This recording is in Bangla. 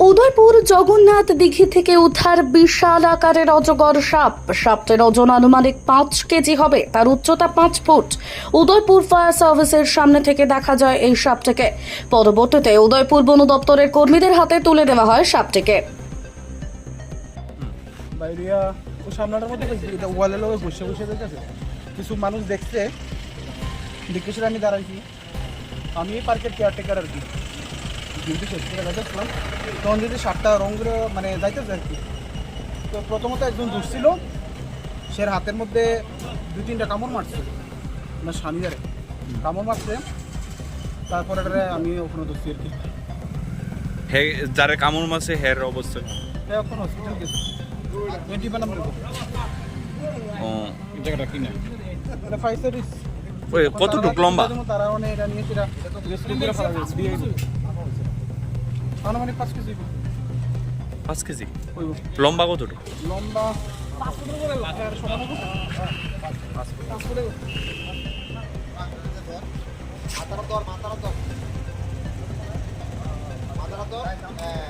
উদয়পুর জগন্নাথ দিঘি থেকে উদ্ধার বিশাল আকারের অজগর সাপ। সাপটির ওজন আনুমানিক পাঁচ কেজি হবে, তার উচ্চতা পাঁচ ফুট। উদয়পুর ফায়ার সার্ভিসের সামনে থেকে দেখা যায় এই সাপটিকে। পরবর্তীতে উদয়পুর বন দপ্তরের কর্মীদের হাতে তুলে দেওয়া হয় সাপটিকে। কিছু মানুষ আমি দাঁড়াইছি। আমি পার্কের কেয়ারটেকার আর কি। ডিউটি করে তখন যদি সাতটা রং করে মানে যাইতেছে আর কি। তো প্রথমত একজন দুষছিল সে হাতের মধ্যে দুই তিনটা কামড় মারছে না স্বামীদারে কামড় মারছে তারপরে আমি ওখানে ধরছি আর কি। হে যারে কামড় মাসে হের অবস্থা এখন হসপিটাল গেছে। টোয়েন্টি বানাম ও। জায়গাটা কিনে এটা ফাইভ সার্ভিস ওই কতটুক লম্বা? তারা মানে এটা নিয়ে সেটা রেস্কিউ করে ফেলা গেছে দিয়ে আনুমানিক পাঁচ কেজি। পাঁচ কেজি? লম্বা কত লম্বা পাঁচ ফুটের উপরে লাগে আর সমান হবে। পাঁচ ফুট পাঁচ ফুটে মাথার দর মাথার দর মাথার দর হ্যাঁ